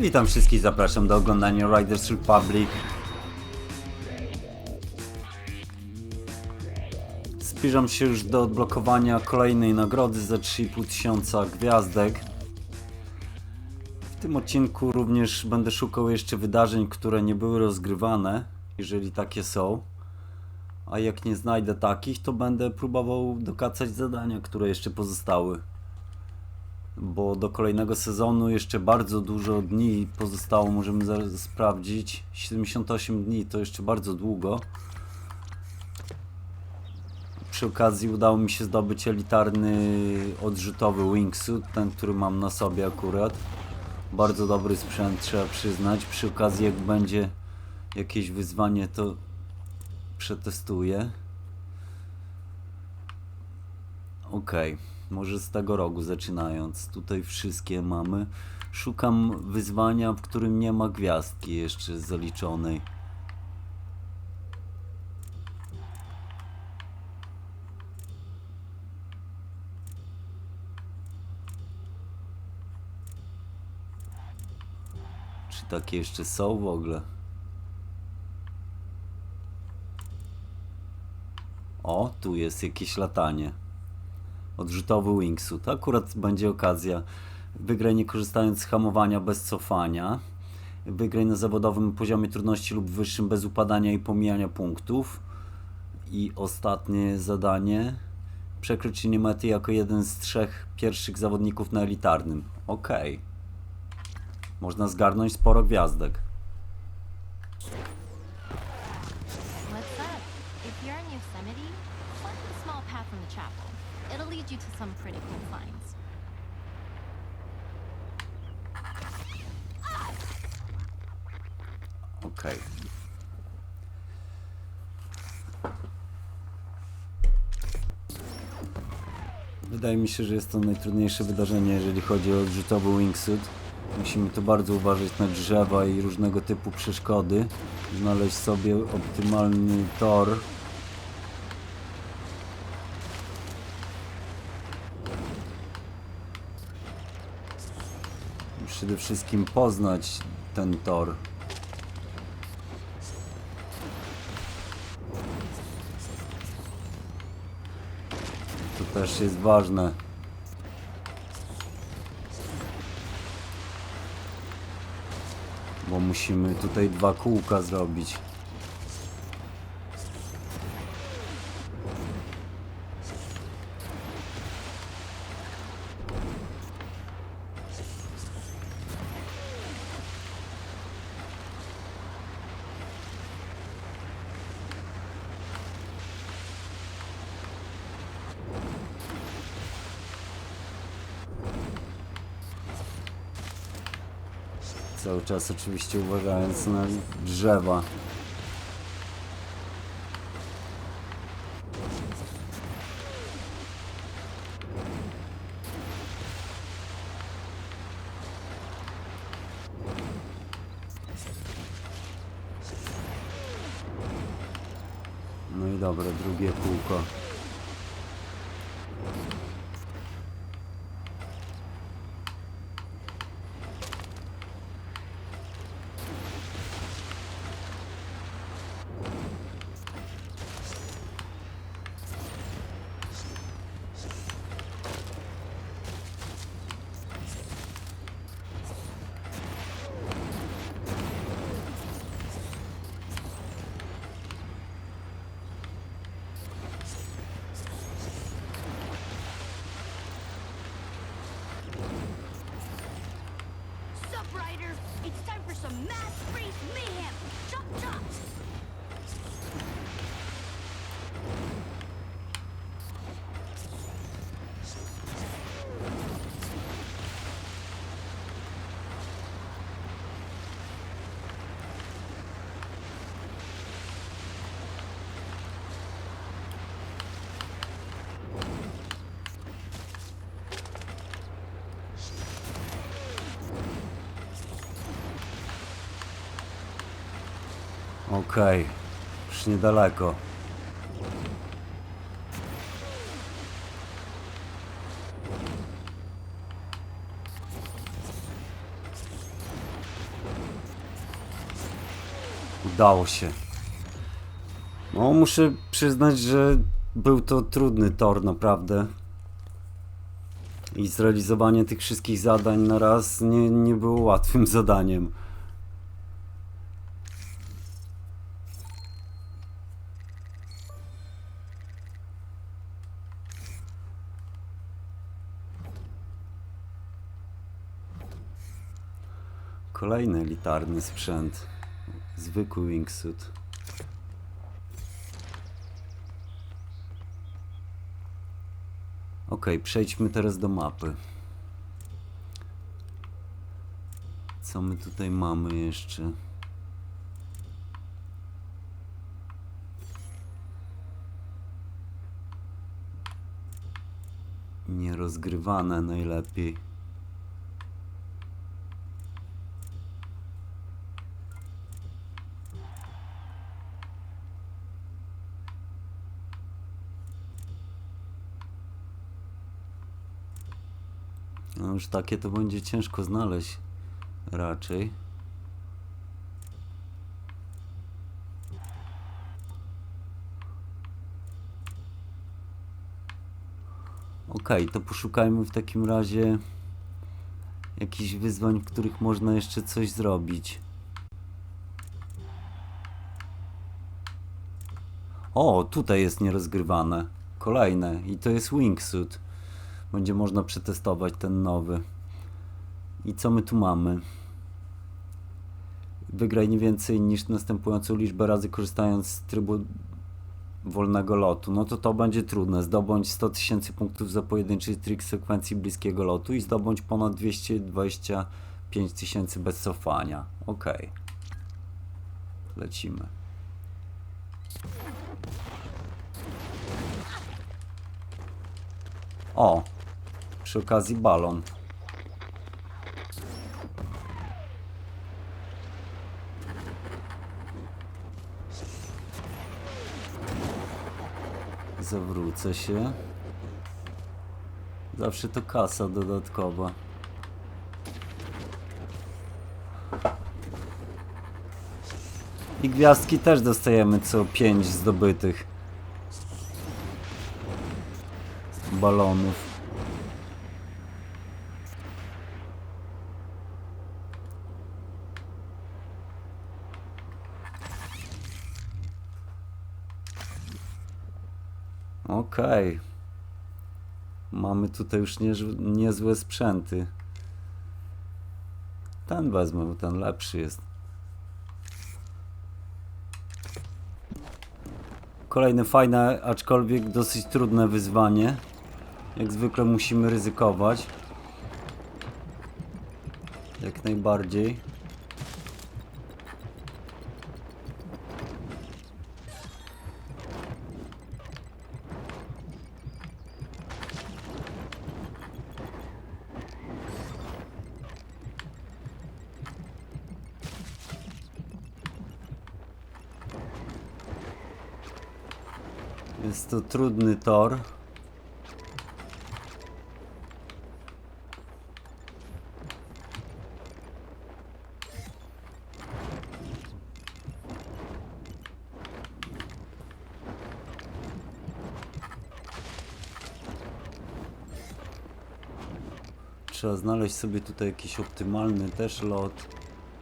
Witam wszystkich, zapraszam do oglądania Riders Republic. Zbliżam się już do odblokowania kolejnej nagrody za 3,5 tysiąca gwiazdek. W tym odcinku również będę szukał jeszcze wydarzeń, które nie były rozgrywane, jeżeli takie są. A jak nie znajdę takich, to będę próbował dokacać zadania, które jeszcze pozostały bo do kolejnego sezonu jeszcze bardzo dużo dni pozostało, możemy zaraz sprawdzić. 78 dni to jeszcze bardzo długo. Przy okazji udało mi się zdobyć elitarny odrzutowy wingsuit, ten który mam na sobie akurat. Bardzo dobry sprzęt, trzeba przyznać. Przy okazji jak będzie jakieś wyzwanie to przetestuję. Okej, może z tego rogu zaczynając. Tutaj wszystkie mamy. Szukam wyzwania, w którym nie ma gwiazdki jeszcze zaliczonej. Czy takie jeszcze są w ogóle? O, tu jest jakieś latanie odrzutowy wingsuit. Akurat będzie okazja. Wygraj nie korzystając z hamowania bez cofania. Wygraj na zawodowym poziomie trudności lub wyższym bez upadania i pomijania punktów. I ostatnie zadanie. Przekroć linię mety jako jeden z trzech pierwszych zawodników na elitarnym. Ok. Można zgarnąć sporo gwiazdek. You to some finds. Wydaje mi się, że jest to najtrudniejsze wydarzenie, jeżeli chodzi o odrzutowy wingsuit. Musimy tu bardzo uważać na drzewa i różnego typu przeszkody. Znaleźć sobie optymalny tor. Przede wszystkim poznać ten tor. To też jest ważne. Bo musimy tutaj dwa kółka zrobić. Cały czas oczywiście uważając na drzewa. Czekaj, już niedaleko. Udało się. No, muszę przyznać, że był to trudny tor, naprawdę. I zrealizowanie tych wszystkich zadań na raz nie, nie było łatwym zadaniem. Kolejny elitarny sprzęt. Zwykły wingsuit. Ok, przejdźmy teraz do mapy. Co my tutaj mamy jeszcze? Nierozgrywane najlepiej. Już takie to będzie ciężko znaleźć raczej. Okej, to poszukajmy w takim razie jakichś wyzwań, w których można jeszcze coś zrobić. O, tutaj jest nierozgrywane. Kolejne i to jest wingsuit. Będzie można przetestować ten nowy. I co my tu mamy? Wygraj nie więcej niż następującą liczbę razy korzystając z trybu wolnego lotu. No to to będzie trudne. Zdobądź 100 tysięcy punktów za pojedynczy trik sekwencji bliskiego lotu i zdobądź ponad 225 tysięcy bez cofania. Ok. Lecimy. O! Przy okazji balon. Zawrócę się. Zawsze to kasa dodatkowa. I gwiazdki też dostajemy co 5 zdobytych balonów. Okej. Mamy tutaj już niezłe, niezłe sprzęty. Ten wezmę, bo ten lepszy jest. Kolejne fajne, aczkolwiek dosyć trudne wyzwanie. Jak zwykle musimy ryzykować. Jak najbardziej. To trudny tor. Trzeba znaleźć sobie tutaj jakiś optymalny też lot,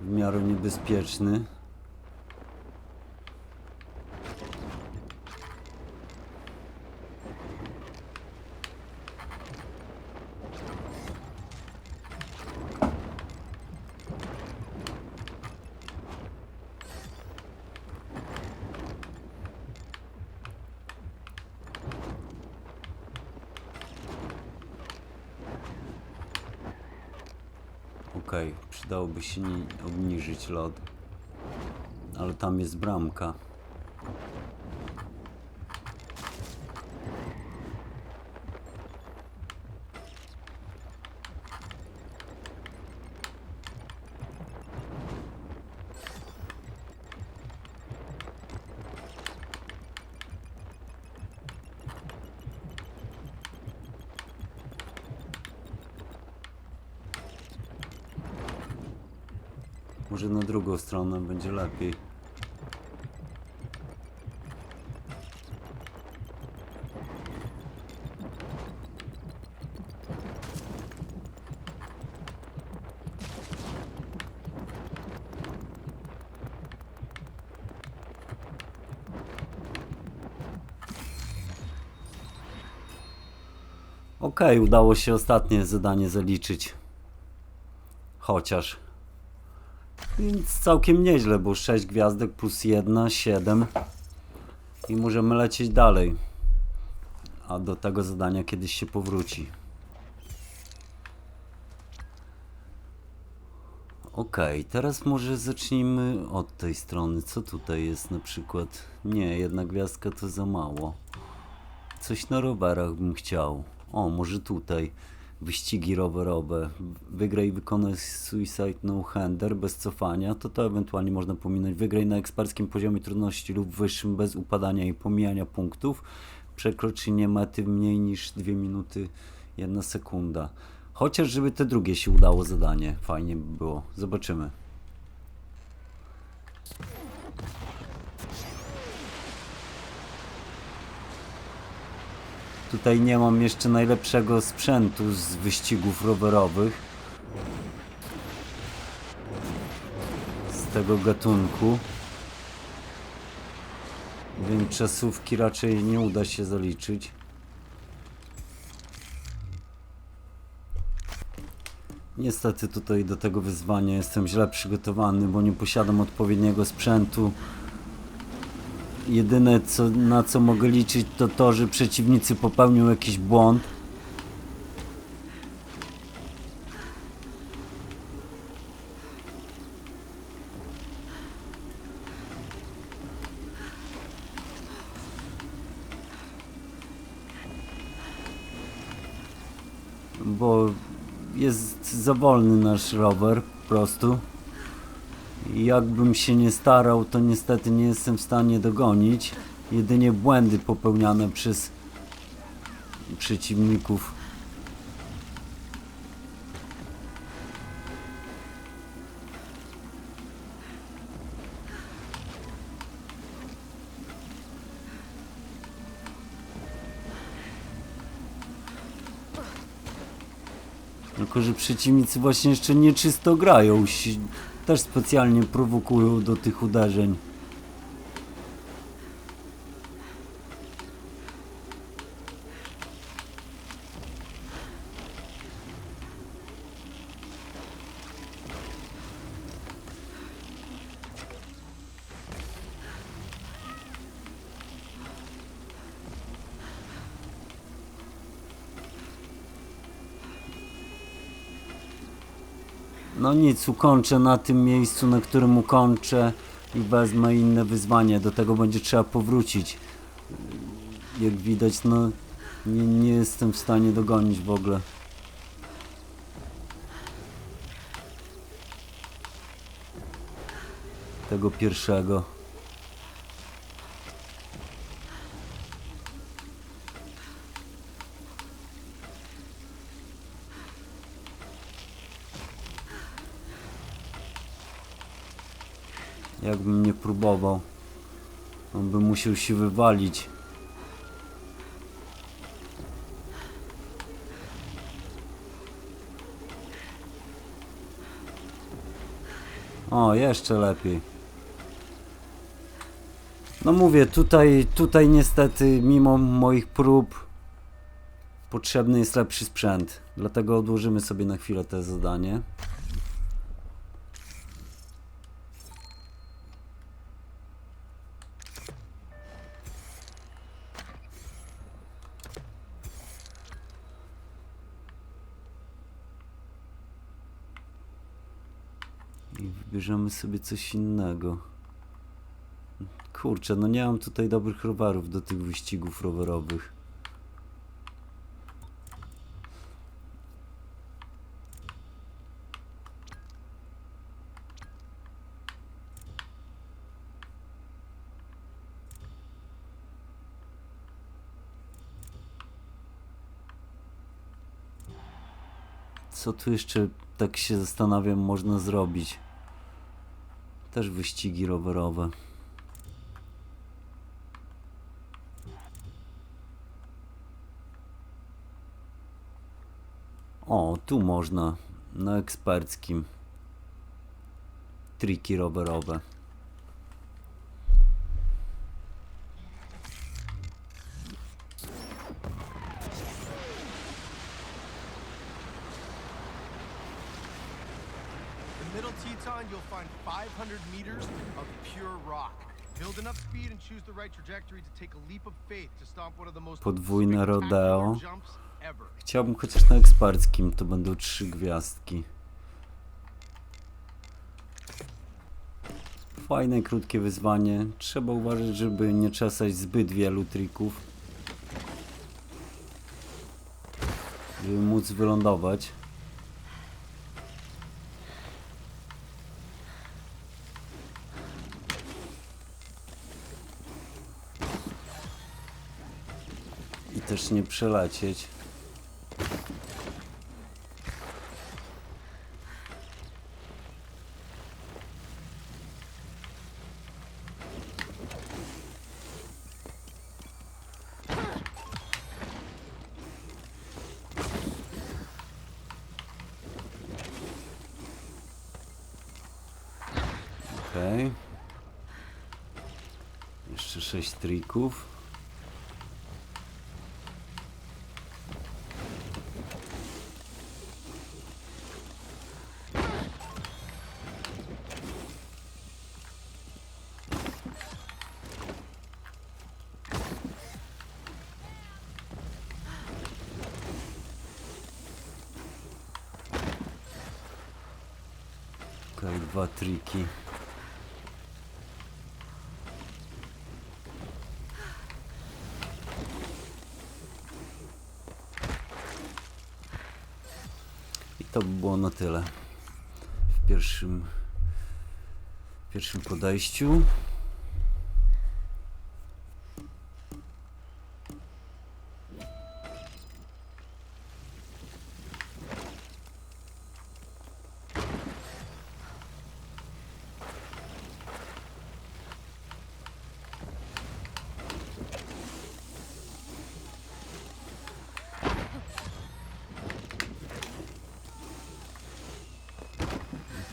w miarę niebezpieczny. Okej, przydałoby się nie lot. Ale tam jest bramka. Może na drugą stronę będzie lepiej. Okej, okay, udało się ostatnie zadanie zaliczyć. Chociaż. Więc całkiem nieźle, bo 6 gwiazdek plus 1, 7. I możemy lecieć dalej. A do tego zadania kiedyś się powróci. Okej, teraz może zacznijmy od tej strony. Co tutaj jest na przykład? Nie, jedna gwiazdka to za mało. Coś na rowerach bym chciał. O, może tutaj. Wyścigi rowerowe. Wygraj i wykonaj Suicide No Hander bez cofania. To to ewentualnie można pominąć. Wygraj na eksperckim poziomie trudności lub wyższym bez upadania i pomijania punktów. Przekroczenie mety mniej niż 2 minuty 1 sekunda. Chociaż żeby te drugie się udało zadanie. Fajnie by było. Zobaczymy. Tutaj nie mam jeszcze najlepszego sprzętu z wyścigów rowerowych. Z tego gatunku. Więc czasówki raczej nie uda się zaliczyć. Niestety tutaj do tego wyzwania jestem źle przygotowany, bo nie posiadam odpowiedniego sprzętu. Jedyne co, na co mogę liczyć to to, że przeciwnicy popełnią jakiś błąd. Bo jest za wolny nasz rower po prostu. I Jakbym się nie starał, to niestety nie jestem w stanie dogonić. Jedynie błędy popełniane przez przeciwników. Tylko, że przeciwnicy właśnie jeszcze nieczysto grają. Też specjalnie prowokują do tych uderzeń. Nic, ukończę na tym miejscu, na którym ukończę i wezmę inne wyzwanie. Do tego będzie trzeba powrócić. Jak widać, no nie, nie jestem w stanie dogonić w ogóle. Tego pierwszego. Jakbym nie próbował, on by musiał się wywalić. O, jeszcze lepiej. No mówię, tutaj, tutaj niestety, mimo moich prób, potrzebny jest lepszy sprzęt. Dlatego odłożymy sobie na chwilę to zadanie. I wybierzemy sobie coś innego. Kurczę, no nie mam tutaj dobrych rowerów do tych wyścigów rowerowych. Co tu jeszcze, tak się zastanawiam, można zrobić? Też wyścigi rowerowe. O, tu można. Na eksperckim. Triki rowerowe. Podwójne rodeo. Chciałbym chociaż na eksperckim, to będą trzy gwiazdki. Fajne, krótkie wyzwanie. Trzeba uważać, żeby nie czesać zbyt wielu trików. Żeby móc wylądować. I też nie przelecieć. Jeszcze sześć trików. Triki. I to by było na tyle w pierwszym, w pierwszym podejściu.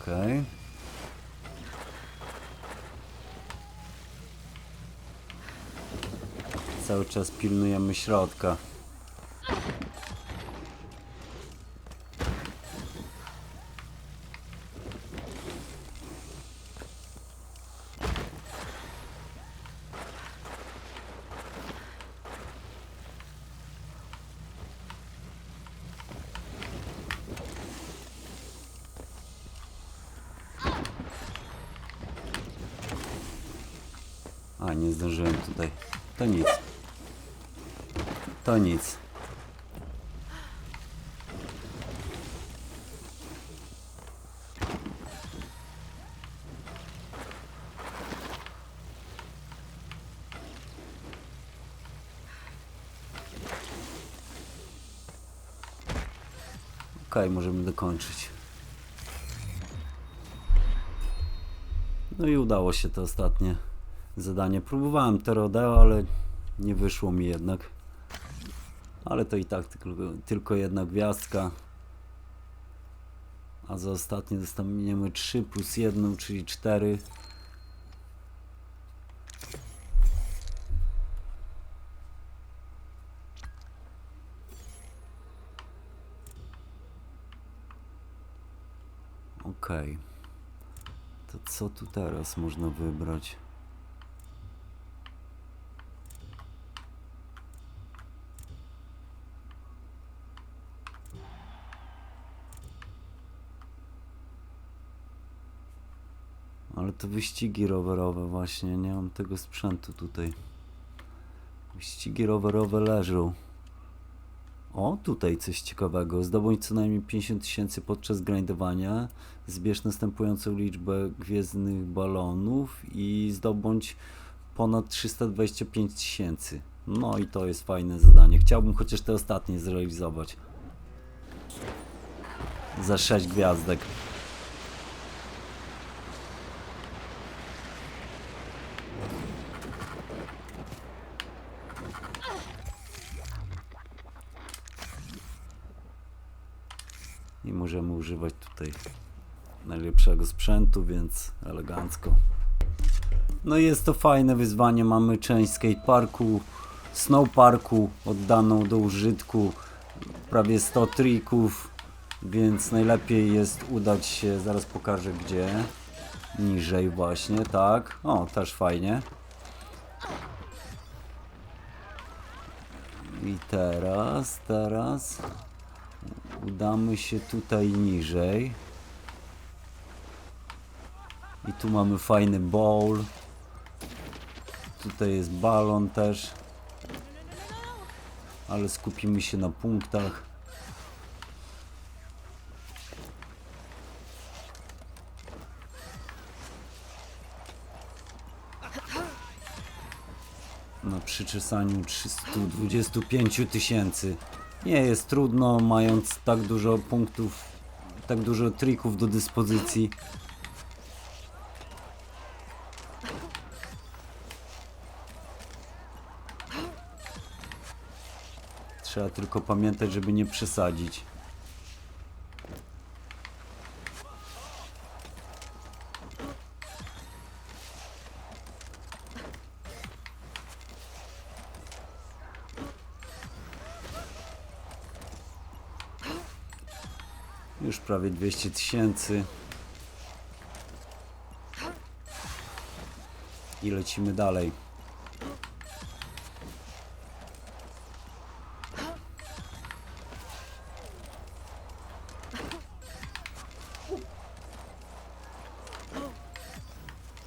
Okej. Cały czas pilnujemy środka. A, nie zdążyłem tutaj. To nic. To nic. Okej, możemy dokończyć. No i udało się to ostatnie zadanie. Próbowałem te rodeo, ale nie wyszło mi jednak. Ale to i tak tylko, tylko jedna gwiazdka. A za ostatnie dostaniemy 3 plus 1, czyli 4. Okej. To co tu teraz można wybrać? Ale to wyścigi rowerowe właśnie, nie mam tego sprzętu tutaj. Wyścigi rowerowe leżą. O, tutaj coś ciekawego. Zdobądź co najmniej 50 tysięcy podczas grindowania. Zbierz następującą liczbę gwiezdnych balonów i zdobądź ponad 325 tysięcy. No i to jest fajne zadanie. Chciałbym chociaż te ostatnie zrealizować. Za 6 gwiazdek. I możemy używać tutaj najlepszego sprzętu, więc elegancko. No i jest to fajne wyzwanie. Mamy część skateparku, snowparku oddaną do użytku, prawie 100 trików Więc najlepiej jest udać się, zaraz pokażę gdzie. Niżej właśnie, tak. O, też fajnie. I teraz, teraz udamy się tutaj niżej. I tu mamy fajny bowl. Tutaj jest balon też. Ale skupimy się na punktach. Na przyczesaniu 325 tysięcy. Nie jest trudno, mając tak dużo punktów, tak dużo trików do dyspozycji. Trzeba tylko pamiętać, żeby nie przesadzić. Już prawie 200 tysięcy. I lecimy dalej.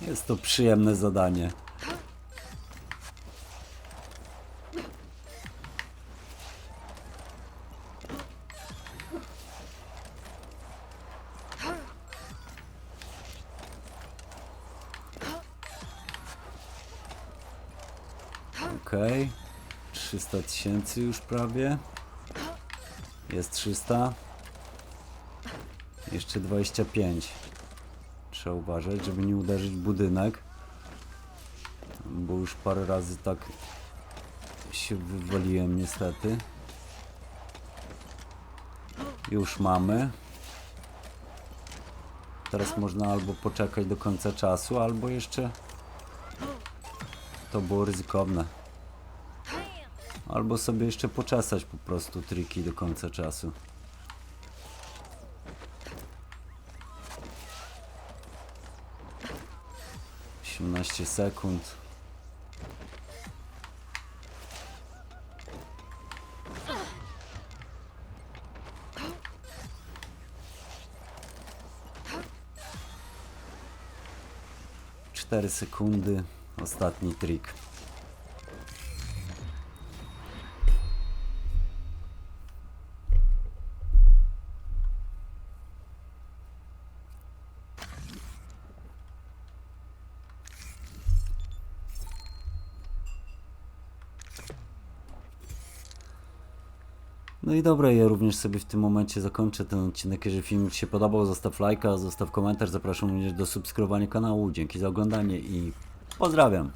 Jest to przyjemne zadanie. 300 tysięcy już prawie. Jest 300. Jeszcze 25. Trzeba uważać, żeby nie uderzyć budynek. Bo już parę razy tak się wywaliłem niestety. Już mamy. Teraz można albo poczekać do końca czasu, albo jeszcze to było ryzykowne. Albo sobie jeszcze poczesać po prostu triki do końca czasu. Osiemnaście sekund. Cztery sekundy. Ostatni trik. I dobra, ja również sobie w tym momencie zakończę ten odcinek. Jeżeli film Ci się podobał, zostaw lajka, zostaw komentarz, zapraszam również do subskrybowania kanału. Dzięki za oglądanie i pozdrawiam.